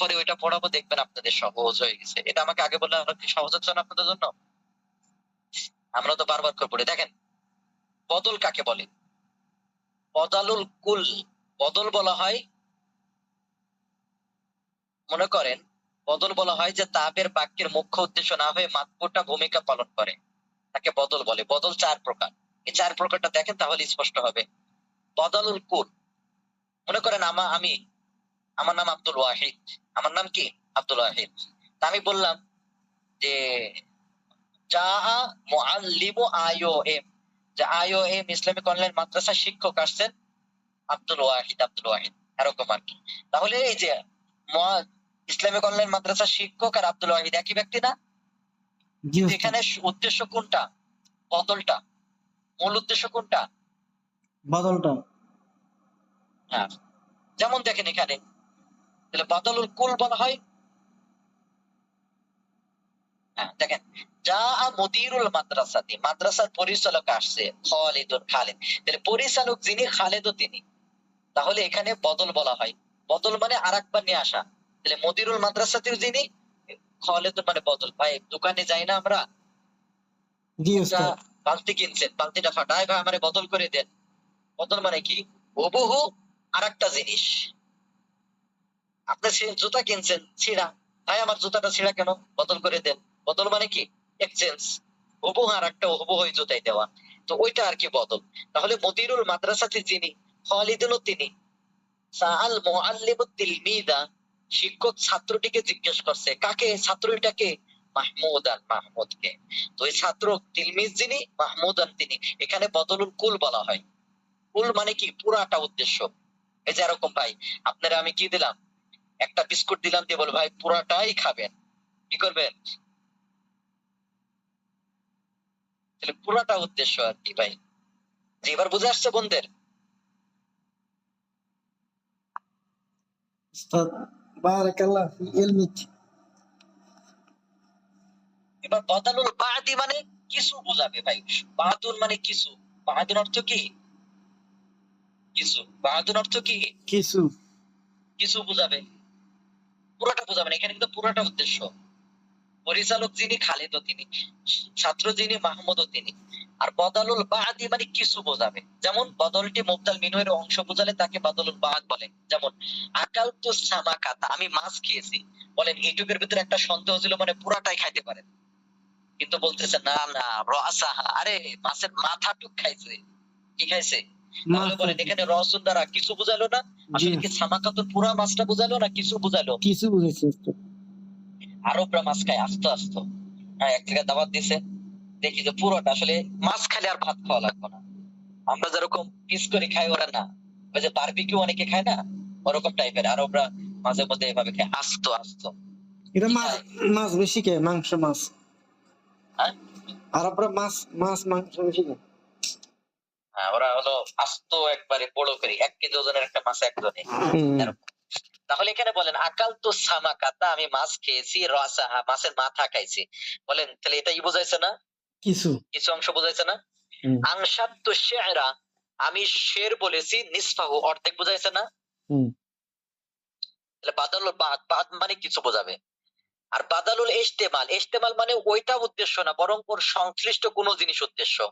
পরে ওইটা পড়াবো, দেখবেন আপনাদের সহজ হয়ে গেছে। এটা আমাকে আগে বললে আরও সহজ হচ্ছে না আপনাদের জন্য? আমরা তো বারবার করে পড়ি। দেখেন, বদল কাকে বলে? বদালুল কুল, বদল বলা হয়, মনে করেন, বদল বলা হয় যে তাবের বাক্যের মুখ্য উদ্দেশ্য না হয়ে মাত্রটা ভূমিকা পালন করে। তাকে বদল বলে। বদল চার প্রকার। এই চার প্রকারটা দেখেন তাহলে স্পষ্ট হবে। বদলুল কুল, মনে করেন আমা, আমি আমার নাম আব্দুল ওয়াহিদ। আমার নাম কি? আব্দুল ওয়াহিদ। তা আমি বললাম যে যা মুআল্লিমু আইও এম। যে আইও এম ইসলামিক অনলাইন মাদ্রাসা শিক্ষক আসছেন আব্দুল ওয়াহিদ আব্দুল ওয়াহিদ। এরকম আর কি। তাহলে এই যে ইসলামিক অনলাইন মাদ্রাসা শিক্ষক আর আব্দুল ওয়াহিদ একই ব্যক্তি না? এখানে উদ্দেশ্য কোনটা? বদলটা? মূল উদ্দেশ্য কোনটা? বদলটা। হ্যাঁ। যেমন দেখেন এখানে তাহলে বদলুল কুল বলা হয়। হ্যাঁ দেখেন যা মুদিরুল মাদ্রাসাতি মাদ্রাসার পরিচালক আসছে খালিদুল খালেদ। তাহলে পরিচালক যিনি খালেদও তিনি। তাহলে এখানে বদল বলা হয়। বদল মানে আরেকবার নিয়ে আসা। তাহলে মদিরুল মাদ্রাসাতির যিনি খালেদ মানে বদল। ভাই দোকানে যাই না আমরা? বালতি কিনছেন বালতিটা ফাটায় ভাই আমারে বদল করে দেন। বদল মানে কি? হুবহু আর একটা জিনিস। আপনি জুতা কিনছেন, ছিঁড়া। ভাই আমার জুতাটা ছিঁড়া কেন? বদল করে দেন। বদল মানে কি? এক্সচেঞ্জ হুবহু আর একটা হুবহু ওই জুতাই দেওয়া। তো ওইটা আর কি বদল। তাহলে মদিরুল মাদ্রাসাতে যিনি খালিদুনও তিনি সাআল মুআল্লিমুত তিলমিদা শিক্ষক ছাত্রটিকে জিজ্ঞেস করছে, কাকে? ছাত্রটাকে? মাহমুদ আর মাহমুদকে। তো ওই ছাত্র তিলমিজ যিনি, মাহমুদ মাহমুদান তিনি। এখানে বদলুল কুল বলা হয়। কুল মানে কি? পুরাটা উদ্দেশ্য। এই যে এরকম ভাই, আপনারা আমি কি দিলাম? একটা বিস্কুট দিলাম দিয়ে বল ভাই পুরাটাই খাবেন। কি করবেন? তাহলে পুরাটা উদ্দেশ্য আর কি ভাই। যে এবার বুঝে আসছে ইলমিক এবার বদালুল বাদি মানে কিছু বোঝাবে ভাই। বাহাদুর মানে কিছু। বাহাদুর অর্থ কি? কিছু। বাহাদুর অর্থ কি? কিছু। কিছু বোঝাবে। পুরোটা বোঝাবে না এখানে কিন্তু পুরোটা উদ্দেশ্য। পরিচালক যিনি খালেদও তিনি, ছাত্র যিনি মাহমুদও তিনি। আর বদলুল বাদি মানে কিছু বোঝাবে। যেমন, বদলটি মুবদাল মিনুয়ের অংশ বোঝালে তাকে বদলুল বাদ বলে। যেমন আকাল তো সামাকাতা, আমি মাছ খেয়েছি। বলেন, এইটুকের ভিতরে একটা সন্দেহ ছিল মানে পুরাটাই খাইতে পারেন। কিন্তু বলতেছে, না না আরে, মাছের মাথাটুক খাইছে। কি খাইছে? এখানে রসুন দ্বারা কিছু বুঝালো না। আসলে কি সামাকাতুর পুরা মাছটা বুঝালো না কিছু বুঝালো? কিছু বুঝেছি আরবরা মাছ খায় আস্ত আস্ত। হ্যাঁ এক জায়গায় দাওয়াত দিছে। দেখি যে পুরোটা আসলে মাছ খেলে আর ভাত খাওয়া লাগবে না। আমরা যেরকম পিস করে খাই ওরা না। ওই যে বারবিকিউ অনেকে খায় না ওরকম টাইপের আরবরা মাঝে মধ্যে এভাবে খায় আস্ত আস্ত। এটা মাছ মাছ বেশি খায় মাংস মাছ। হ্যাঁ? আরবরা মাছ মাছ মাংস বেশি খায় ওরা হলো আস্ত একবারে বড় করে এক কেজি ওজনের একটা মাছ একজনে তাহলে এখানে বলেন আকাল তো সামাকাতা আমি মাছ খেয়েছি রসাহা মাছের মাথা খাইছি। বলেন তাহলে এটাই বুঝাইছে না? কিছু। কিছু অংশ বোঝাইছে না। তো শেরা আমি শের বলেছি নিসফাহু অর্ধেক বুঝাইছে না। তাহলে বাদালুল বাদ বাদ মানে কিছু বোঝাবে। আর বাদালুল ইস্তেমাল ইস্তেমাল মানে ওইটা উদ্দেশ্য না বরং ওর সংশ্লিষ্ট কোনো জিনিস উদ্দেশ্য।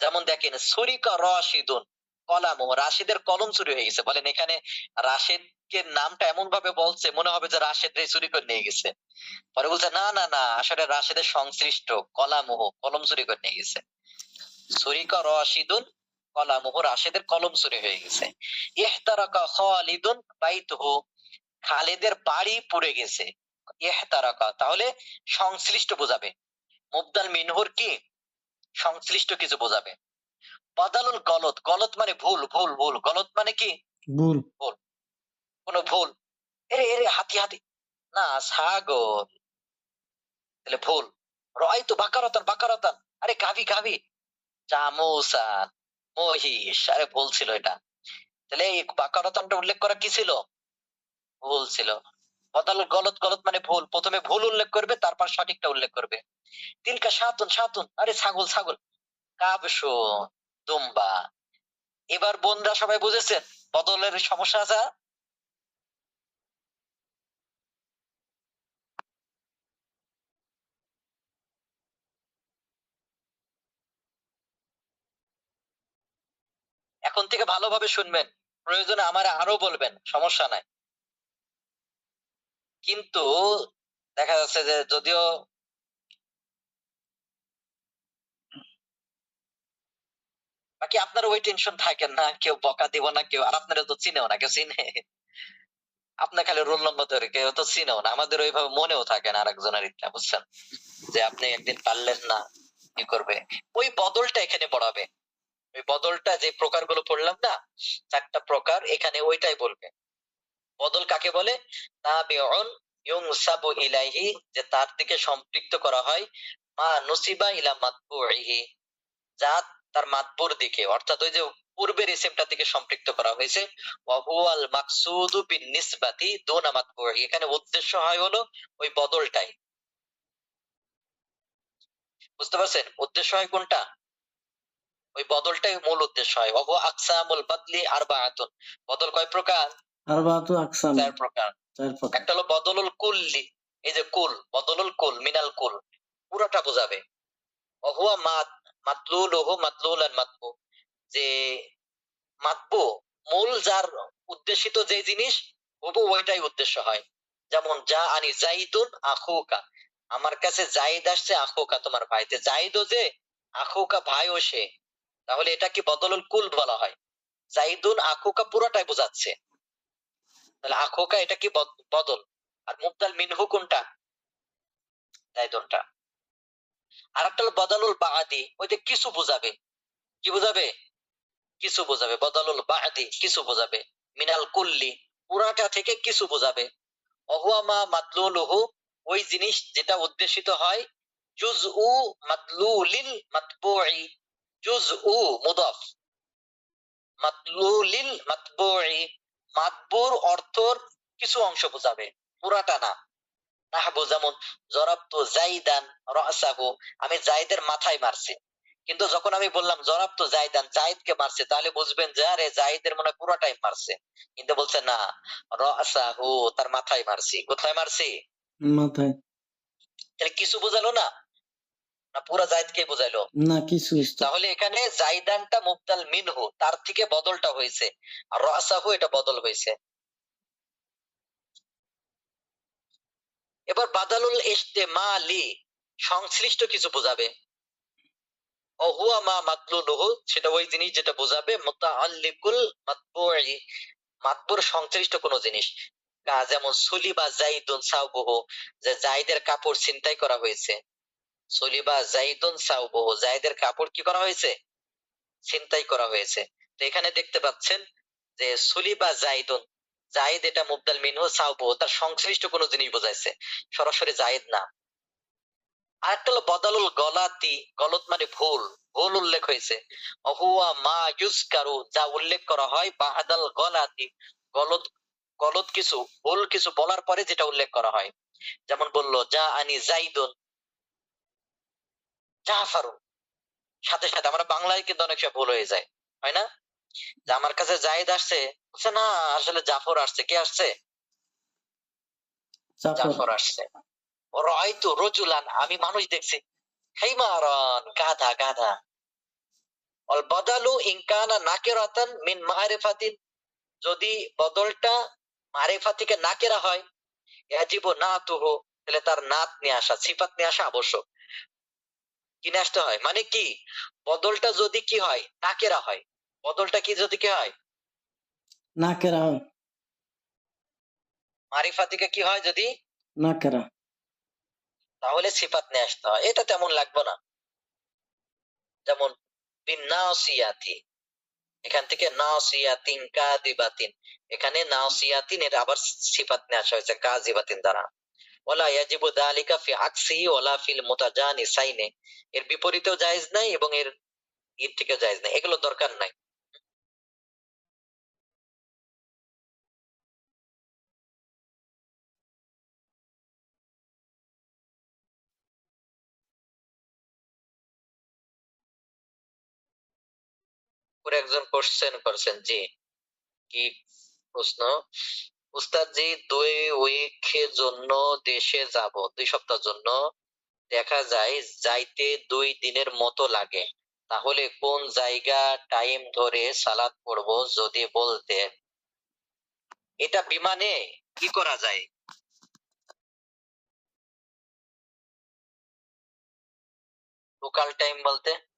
যেমন দেখেন, সুরিকা রশিদুন, কলাম, রাশিদের কলম চুরি হয়ে গেছে। বলেন এখানে রাশেদকে নামটা এমন ভাবে বলছে, মনে হবে যে রাশেদ রে চুরি করে নিয়ে গেছে। পরে বলছে, না না না, আসলে রাশেদের সংশ্লিষ্ট কলামোহ কলম চুরি করে নিয়ে গেছে। সুরিকা রশিদুন কলামোহ রাশেদের কলম চুরি হয়ে গেছে। ইহতারাকা খালিদুন, বাইতুহু, খালেদের বাড়ি পুড়ে গেছে। ইহতারাকা, তাহলে সংশ্লিষ্ট বোঝাবে। মুবদাল মিনহুর কি? সংশ্লিষ্ট কিছু বোঝাবে। বদালুল গলত গলত মানে ভুল ভুল ভুল। গলত মানে কি? ভুল। ভুল। কোনো ভুল। এরে এরে হাতি হাতি। না ছাগল তাহলে ভুল। রয় তো বাকারতান বাকারতান। আরে গাভি গাভি। জামুসান মহিষ। আরে ভুল ছিল এটা। তাহলে এই বাকারতানটা উল্লেখ করা কি ছিল? ভুল ছিল। বদাল গলত গলত মানে ভুল। প্রথমে ভুল উল্লেখ করবে তারপর সঠিকটা উল্লেখ করবে। তিলকা সাতন সাতন আরে ছাগল ছাগল। কাবস দুম্বা। এবার বোনরা সবাই বুঝেছেন বদলের সমস্যা আছে? এখন থেকে ভালোভাবে শুনবেন। প্রয়োজনে আমার আরও বলবেন, সমস্যা নাই। কিন্তু দেখা যাচ্ছে যে যদিও বাকি আপনার ওই টেনশন থাকেন না, কেউ বকা দিব না, কেউ, আর আপনারা তো চিনেও না, কেউ চিনে। আপনার খালি রোল নম্বর ধরে, কেউ তো চিনেও না। আমাদের ওইভাবে মনেও থাকে না আরেকজনের ইচ্ছা বুঝছেন? যে আপনি একদিন পারলেন না, কি করবে? ওই বদলটা এখানে পড়াবে। ওই বদলটা যে প্রকারগুলো পড়লাম না, চারটা প্রকার এখানে ওইটাই বলবে। বদল কাকে বলে? তাবিউন ইউনসাবু ইলাইহি, যে তার দিকে সম্পৃক্ত করা হয়। মা নসিবা ইলা মাতবুইহি যা তার মাতবুর দিকে অর্থাৎ ওই যে পূর্বের ইসিমটা দিকে সম্পৃক্ত করা হয়েছে। ওয়া হুয়াল মাকসুদু বিন নিসবাতি দুনা মাতবুইহি এখানে উদ্দেশ্য হয় হলো ওই বদলটাই। বুঝতে পারছেন? উদ্দেশ্য হয় কোনটা? ওই বদলটাই মূল উদ্দেশ্য হয়। ওয়া আকসামুল বাদলি আরবাআতুন। বদল কয় প্রকার? আর বাতু আকসাম। চার প্রকার। চার প্রকার। একটা হলো বদলুল কুল্লি এই যে কুল বদলুল কুল মিনাল কুল। পুরোটা বোঝাবে। অহুয়া মাত মাতলুল ওহু মাতলুল আর মাতবু। যে মাতবু মূল যার উদ্দেশিত যে জিনিস ওইটাই উদ্দেশ্য হয়। যেমন, যা আনি জাইদুন আখুকা। আমার কাছে জাইদ আসছে, আখুকা তোমার ভাইতে জাইদও যে, আখুকা ভাইও সে। তাহলে এটা কি বদলুল কুল বলা হয়? জাইদুন আখুকা পুরোটাই বোঝাচ্ছে। তাহলে আখোকা এটা কি বদ- বদল? আর মুবদাল মিনহু কোনটা জাইদুনটা আর একটা হলো বদলুল বাদি ওইটা কিছু বোঝাবে। কি বোঝাবে? কিছু বোঝাবে। বদলুল বাদি কিছু বোঝাবে। মিনাল কুল্লি পুরাটা থেকে কিছু বোঝাবে। অহুয়ামা মাতলুলুহু, ওই জিনিস যেটা উদ্দেশিত হয় জুজ উ মাতলুলিল মাতবুই জুজ উ মুদফ। মাতলুলিল মাতবুই মাতবুর অর্থর কিছু অংশ বোঝাবে। পুরাটা না। নাহবু যেমন জরাবতু জাইদান রাসাহু আমি জাইদের মাথায় মারছি। কিন্তু যখন আমি বললাম জরাবতু জাইদান জাইদকে মারছে তাহলে বুঝবেন যে আরে জাইদের মনে পুরাটাই মারছে। কিন্তু বলছে না রাসাহু তার মাথায় মারছি। কোথায় মারছি? মাথায়। তাহলে কিছু বোঝালো না? না পুরা জাইদকে বোঝাইলো না কিছু তাহলে এখানে জাইদানটা মুবদাল মিনহু তার থেকে বদলটা হয়েছে। আর রাসাহু এটা বদল হয়েছে। এবার বাদালুল ইস্তেমালি সংশ্লিষ্ট কিছু বোঝাবে। অহুয়া মা সেটা ওই জিনিস যেটা বোঝাবে মাতবুই মাতবুর সংশ্লিষ্ট জিনিস। যেমন জাইদুন সাউবহু, যে জাইদের কাপড় ছিনতাই করা হয়েছে। সুলিবা জাইদুন সাউবহু জাইদের কাপড় কি করা হয়েছে? ছিনতাই করা হয়েছে। তো এখানে দেখতে পাচ্ছেন যে সুলিবা জাইদুন জাইদ এটা মুবদাল মিনহু সাউবহু তার সংশ্লিষ্ট কোনো জিনিস বোঝাইছে। সরাসরি জায়েদ না। আরেকটা হলো বদলুল গলাতি, গলত মানে ভুল ভুল উল্লেখ হয়েছে। অহুয়া মা ইউজকারু, যা উল্লেখ করা হয় বাহাদাল গলাতি, গলত গলত কিছু, ভুল কিছু বলার পরে যেটা উল্লেখ করা হয়। যেমন বলল যা আনি জাইদুন জাফারু সাথে সাথে, আমরা বাংলায় কিন্তু অনেক সময় ভুল হয়ে যায়, হয় না? যে আমার কাছে জায়েদ আসছে বলছে না আসলে জাফর আসছে। কে আসছে? জাফর। আসছে। রয়তো রজুলান আমি মানুষ দেখছি। হেইমারন গাধা গাধা। অল বদালু ইনকানা নাকেরাতান মিন মারিফাতিন। যদি বদলটা মারিফা থেকে নাকেরা হয় ইয়াজিব না তুহু তাহলে তার নাত নিয়ে আসা সিফাত নিয়ে আসা আবশ্যক। কি নিয়ে আসতে হয়। মানে কি? বদলটা যদি কি হয় নাকেরা হয়। বদলটা কি যদি কি হয়? না কেরা হয়। মারিফা থেকে কি হয় যদি? না কেরা তাহলে সিফাত নিয়ে আসতে হয়। এটা তেমন লাগবে না। যেমন বিন্নাসিয়াতি। এখান থেকে নাসিয়াতিন কাদিবাতিন এখানে নাসিয়াতিন এটা আবার সিফাত নিয়ে আসা হয়েছে কাজিবাতিন দ্বারা। ওলা ইয়াজিবু দালিকা ফি আকসিহি ওলা ফিল মুতাজানিসাইনে। এর বিপরীতেও জায়েজ নাই এবং এর এর থেকেও জায়েজ নাই। এগুলো দরকার নাই। একজন কোশ্চেন করছেন, জি। কি প্রশ্ন? উস্তাদ জি দুই উইকের জন্য দেশে যাব, দুই সপ্তাহের জন্য। দেখা যায়, যাইতে দুই দিনের মতো লাগে। তাহলে কোন জায়গা টাইম ধরে সালাদ পড়ব যদি বলতে? এটা বিমানে কি করা যায়? লোকাল টাইম বলতে?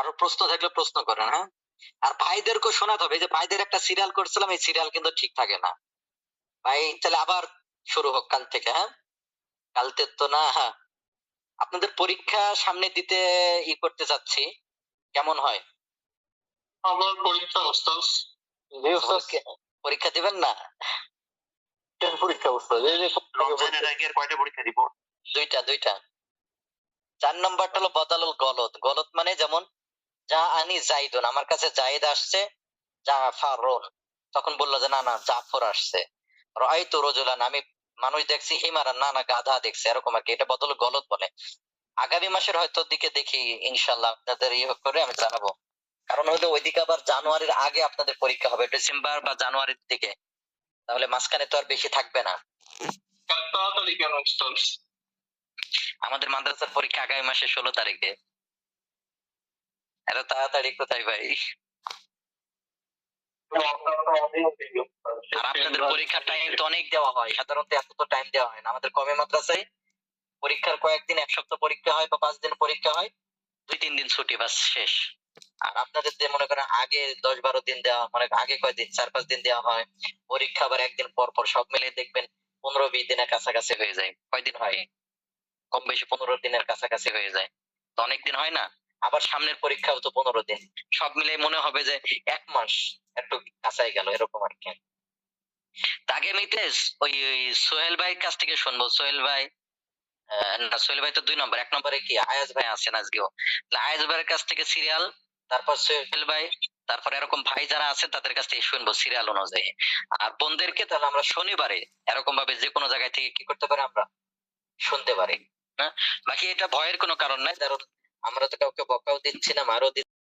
কারও প্রশ্ন থাকলে প্রশ্ন করেন হ্যাঁ? আর ভাইদেরকে শোনাতে হবে। যে ভাইদের একটা সিরিয়াল করছিলাম এই সিরিয়াল কিন্তু ঠিক থাকে না। ভাই তাহলে আবার শুরু হোক কাল থেকে হ্যাঁ? কালকে তো না হ্যাঁ। আপনাদের পরীক্ষা সামনে দিতে ই করতে যাচ্ছি। কেমন হয়? আমার পরীক্ষা ওস্তাদ পরীক্ষা দিবেন না? পরীক্ষা ওস্তাদ এই যে রমজানের আগে কয়টা পরীক্ষা দিব? দুইটা দুইটা। চার নম্বরটা হলো বদালুল গলত গলত মানে যেমন যা আনি জাইদুন আমার কাছে জাইদ আসছে জাফারুন। তখন বলল যে না না জাফর আসছে। রাইতু রজুলান আমি মানুষ দেখছি হিমারা না না গাধা দেখছে এরকম আর কি। এটা বদল গলত বলে। আগামী মাসের হয়তো দিকে দেখি ইনশাল্লাহ আপনাদের ইয়ে করে আমি জানাব। কারণ হয়তো ওইদিকে আবার জানুয়ারির আগে আপনাদের পরীক্ষা হবে ডিসেম্বর বা জানুয়ারির দিকে। তাহলে মাঝখানে তো আর বেশি থাকবে না। আমাদের মাদ্রাসার পরীক্ষা আগামী মাসের ষোলো তারিখে। এত তাড়াতাড়ি কোথায় ভাই? আর আপনাদের পরীক্ষার টাইম তো অনেক দেওয়া হয়, সাধারণত এত তো টাইম দেওয়া হয় না। আমাদের কমে মাদ্রাসায় পরীক্ষার কয়েকদিন, এক সপ্তাহ পরীক্ষা হয় বা পাঁচ দিন পরীক্ষা হয়, দুই, তিন দিন ছুটি, বাস শেষ। আর আপনাদের যে মনে করেন আগে দশ, বারো দিন দেওয়া মানে আগে কয়দিন, চার, পাঁচ দিন দেওয়া হয়, পরীক্ষা আবার একদিন পর পর সব মিলে দেখবেন পনেরো, বিশ দিনের কাছাকাছি হয়ে যায়। কয়দিন হয়? কম বেশি পনেরো দিনের কাছাকাছি হয়ে যায়। তো অনেক দিন হয় না? আবার সামনের পরীক্ষাও তো পনেরো দিন। সব মিলে মনে হবে যে এক মাস একটু কাছাই গেল, এরকম আর কি। তা আগে মিতেশ ওই সোহেল ভাইয়ের কাছ থেকে শুনব। সোহেল ভাই না, সোহেল ভাই তো দুই নম্বর, এক নম্বরে কি? আয়াজ ভাই আছেন আজকেও? আয়াজ ভাইয়ের কাছ থেকে সিরিয়াল, তারপর সোহেল ভাই, তারপর এরকম ভাই যারা আছে তাদের কাছ থেকে শুনব সিরিয়াল অনুযায়ী। আর বোনদেরকে তাহলে আমরা শনিবারে এরকম ভাবে যে কোনো জায়গায় থেকে কি করতে পারি আমরা? শুনতে পারি হ্যাঁ? বাকি এটা ভয়ের কোনো কারণ নাই আমরা তো কাউকে বকাও দিচ্ছি না মারও দিচ্ছি